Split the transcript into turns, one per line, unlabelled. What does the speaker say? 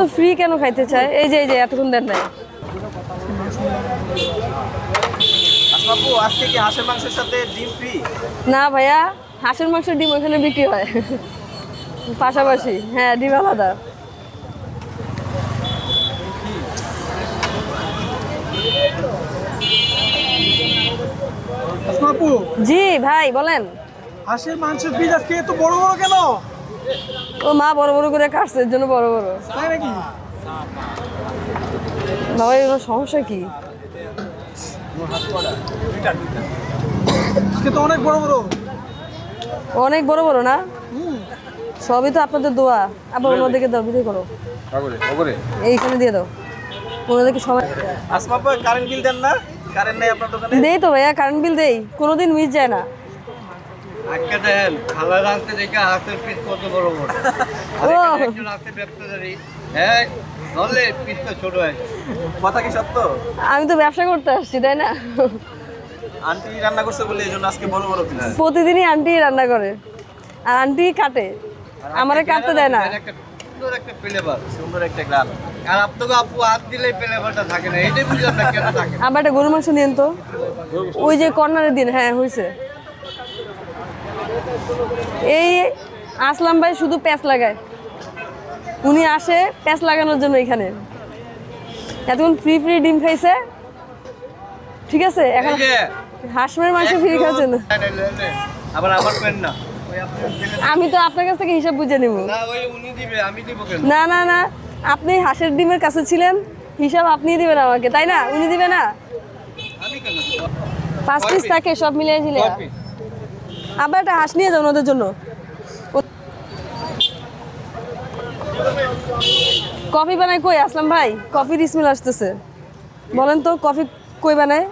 তো ফ্রি কেন খাইতে চায়? এই যে এই যে এতক্ষণ দেন নাই।
আসমাপু আজকে কি হাঁসের মাংসের সাথে ডিম ফ্রি
না ভাইয়া হাঁসের মাংস ডিম ওখানে বিক্রি হয়। পাশাপাশি হ্যাঁ ডিম আলাদা। জি ভাই বলেন।
হাঁসের মাংসের পিস আজকে এত বড় বড় কেন?
ও মা বড় বড় করে কাটছে এর জন্য বড় বড়।
তাই নাকি?
বাবা এগুলো সমস্যা কি?
তো অনেক বড় বড়।
অনেক বড় বড় না? সবই তো আপনাদের দোয়া। আবার ওনাদেরকে দাও বিদায় করো। এইখানে দিয়ে দাও। ওনাদেরকে সবাই
আসমাপু কারেন্ট বিল দেন না? কারেন্ট নেই আপনার দোকানে?
দেই তো ভাইয়া কারেন্ট বিল দেই। কোনোদিন মিস যায় না।
আজকে দেখেন খালা রাখতে দেখে হাতের পিস কত বড় বড়। একজন হাতে হ্যাঁ ধরলে পিসটা ছোট হয়
কথা কি সত্য?
আমি তো ব্যবসা করতে আসছি তাই না?
আন্টি রান্না করছে বলে এই জন্য আজকে বড় বড় পিস
প্রতিদিনই আন্টি রান্না করে। আর আন্টি কাটে। আমারে কাটতে দেয় না।
একটা সুন্দর একটা ফ্লেভার
সুন্দর একটা গ্রান।
আর আপনাকে আপু হাত দিলে ফ্লেভারটা থাকে না। এটাই বুঝলাম না কেন থাকে না।
একটা গরু মাংস দিন তো। ওই যে কর্নারে দিন হ্যাঁ হয়েছে এই আসলাম ভাই শুধু প্যাঁচ লাগায়। উনি আসে প্যাঁচ লাগানোর জন্য এখানে। এতক্ষণ ফ্রি ফ্রি ডিম খাইছে। ঠিক আছে এখন হাঁসমের মাংস ফ্রি খাচ্ছেন
না, না। আবার আমার পেন আপনি
আমি তো আপনার কাছ থেকে হিসাব বুঝে নিব।
না
না না আপনি হাঁসের ডিমের কাছে ছিলেন হিসাব আপনিই দিবেন আমাকে তাই না? উনি দিবে না? পাঁচ পিস থাকে সব মিলিয়ে
piece?
আবার একটা হাঁস নিয়ে যাও ওদের জন্য। কফি বানায় কই? আসলাম ভাই কফির স্মেল আসতেছে। বলেন তো কফি কই বানায়।